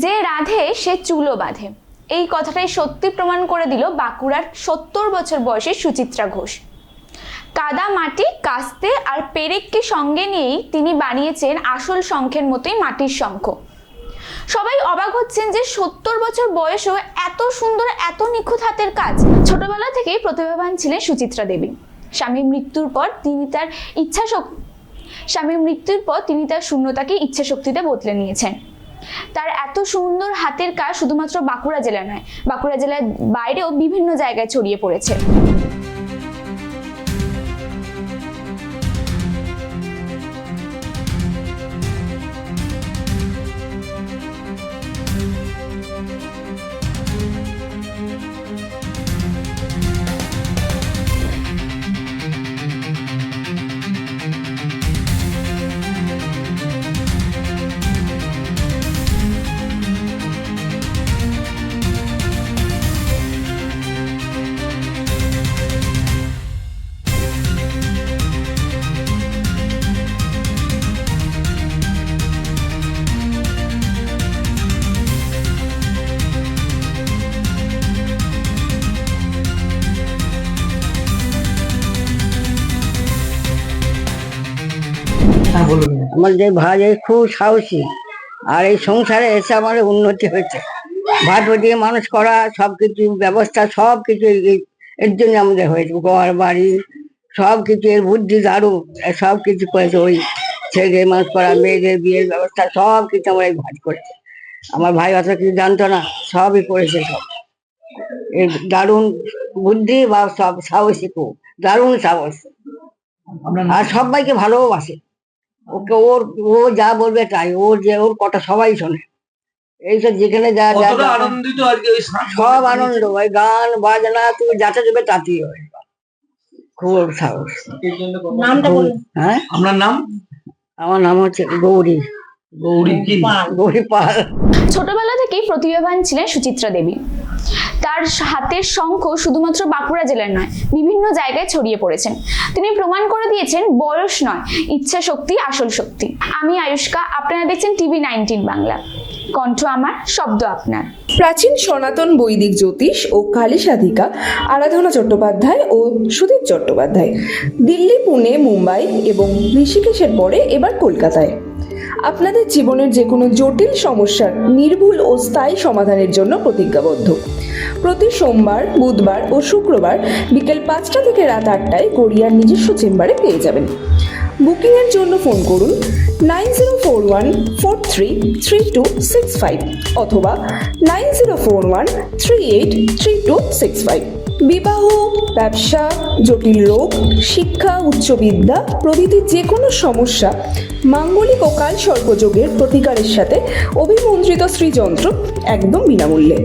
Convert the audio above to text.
যে রাধে, সে চুলো বাঁধে। এই কথাটাই সত্যি প্রমাণ করে দিল বাঁকুড়ার সত্তর বছর বয়সী সুচিত্রা ঘোষ। কাদা মাটি কাস্তে আর পেরেককে সঙ্গে নিয়েই তিনি বানিয়েছেন আসল শঙ্খের মতোই মাটির শঙ্খ। সবাই অবাক হচ্ছেন যে সত্তর বছর বয়সেও এত সুন্দর, এত নিখুঁত হাতের কাজ। ছোটবেলা থেকেই প্রতিভাবান ছিলেন সুচিত্রা দেবী। স্বামীর মৃত্যুর পর তিনি তার ইচ্ছা শক্তি স্বামীর মৃত্যুর পর তিনি তার শূন্যতাকে ইচ্ছা শক্তিতে বদলে নিয়েছেন। তার এত সুন্দর হাতের কাজ শুধুমাত্র বাঁকুড়া জেলা নয়, বাঁকুড়া জেলার বাইরেও বিভিন্ন জায়গায় ছড়িয়ে পড়েছে। আমার যে ভাই এই খুব সাহসী। আর এই সংসারে এসে আমার উন্নতি হয়েছে। ভাত দিয়ে মানুষ করা সবকিছু ব্যবস্থা সব কিছু এর জন্য আমাদের হয়েছে। ঘর বাড়ি সব কিছু এর বুদ্ধি দারুণ সব কিছু করেছে ওই ছেলেদের মানুষ করা মেয়েদের বিয়ের ব্যবস্থা সব কিছু আমার এই ভাজ করেছে। আমার ভাই অত কিছু জানতো না সবই করেছে সব। এর দারুণ বুদ্ধি বা সব সাহসী খুব। দারুণ সাহস। আর সবাইকে ভালোবাসে। ওকে ওর ও যা বলবে তাই ওর যে ওর কথা সবাই শোনে। এইসব যেখানে যা যা আনন্দিত সব আনন্দ ওই গান বাজনা তুমি যাতে দেবে তাতেই হয় খুব সাহস। নামটা বলুন হ্যাঁ? আপনার নাম? আমার নাম হচ্ছে গৌরী। গৌরী কি? গৌরী পাল। ছোটবেলা থেকেই প্রতিভাবান ছিলেন সুচিত্রা দেবী। তার হাতের শঙ্খ শুধুমাত্র বাঁকুড়া জেলার নয়, বিভিন্ন জায়গায় ছড়িয়ে পড়েছেন। তিনি প্রমাণ করে দিয়েছেন, বয়স নয়, ইচ্ছা শক্তি, আসল শক্তি। আমি আয়ুষ্কা, আপনারা দেখছেন টিভি নাইনটিন বাংলা। কণ্ঠ আমার, শব্দ আপনার। প্রাচীন সনাতন বৈদিক জ্যোতিষ ও কালী সাধিকা, আরাধনা চট্টোপাধ্যায় ও সুদীপ চট্টোপাধ্যায়। দিল্লি, পুনে, মুম্বাই এবং ঋষিকেশের পরে এবার কলকাতায়। আপনাদের জীবনের যে কোনো জটিল সমস্যার নির্ভুল ও স্থায়ী সমাধানের জন্য প্রতিজ্ঞাবদ্ধ। প্রতি সোমবার, বুধবার ও শুক্রবার বিকেল পাঁচটা থেকে রাত আটটায় গড়িয়ার নিজস্ব চেম্বারে পেয়ে যাবেন। বুকিংয়ের জন্য ফোন করুন nine zero four one four three three two six five অথবা nine zero four one three eight three two six five. বিবাহ, ব্যবসা, জটিল রোগ, শিক্ষা, উচ্চবিদ্যা প্রভৃতি যে কোনো সমস্যা মাঙ্গলিক ও কাল প্রতিকারের সাথে অভিমন্ত্রিত শ্রীযন্ত্র একদম বিনামূল্যে।